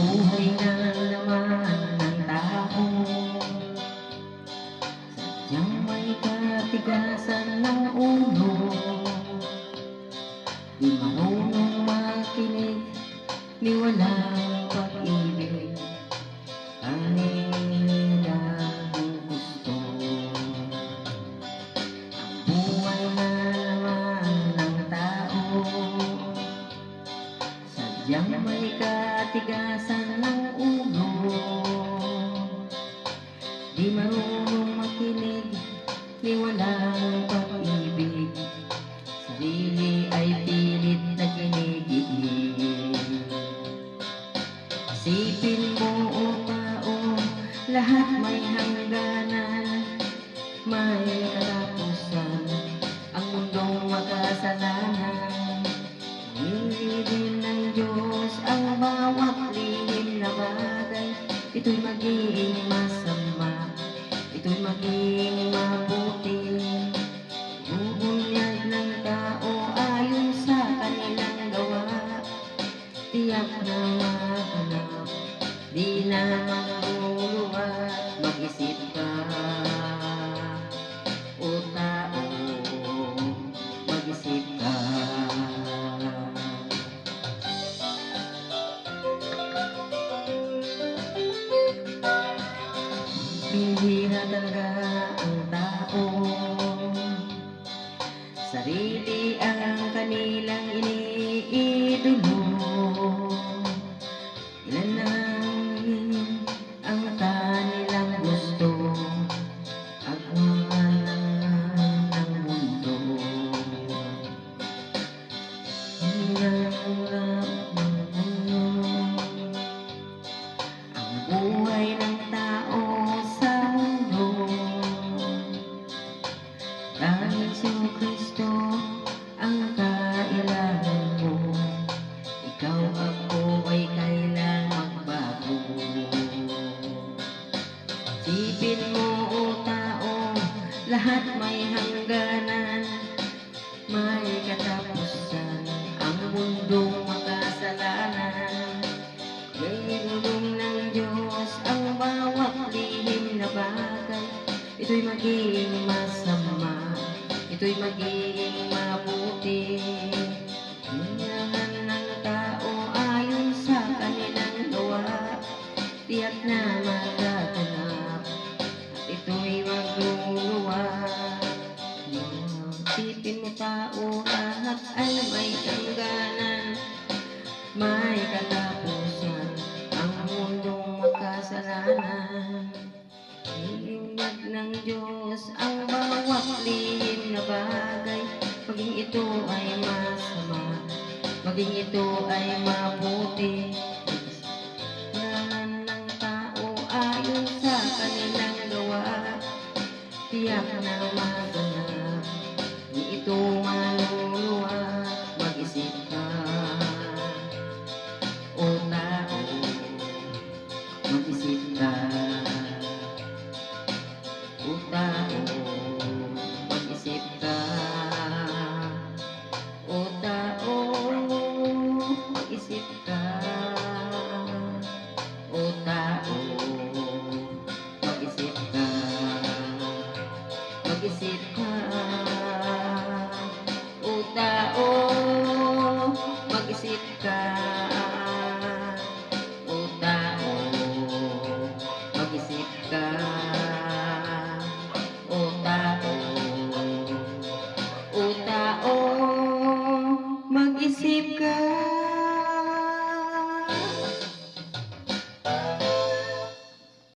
Buhay na naman ng tao. Sadyang may katigasan ng ulo. Di marunong makinig, di walang katigasan ng ulo. Di marunong makinig Ni walang pag-ibig. Sarili ay pilit na ginigigil Isipin mo o tao Lahat may hangganan. May katapusan Ang mundong makasalanan Ito'y magiging masama. Ito'y magiging mabuti. Bubunyag ng tao ayon sa kanilang gawa. Tiyak na maganap Di na maguluhat Na talaga ang tao. Sarili ang kanilang iniidolo Lahat may hangganan. May katapusan Ang mundong makasalanan. Ngayon ng Diyos ang bawat lihim na bagay. Ito'y magiging masama. Ito'y magiging mabuti. Hinangan ng tao ayon sa kanilang gawa. Tiyak na Sipin mo tao lahat ay may hangganan may katapusan ang mundong makasalanan. Hingad ng Diyos ang bawat lihim na bagay, maging ito ay masama, maging ito ay mabuti. Tiyak na ito keep the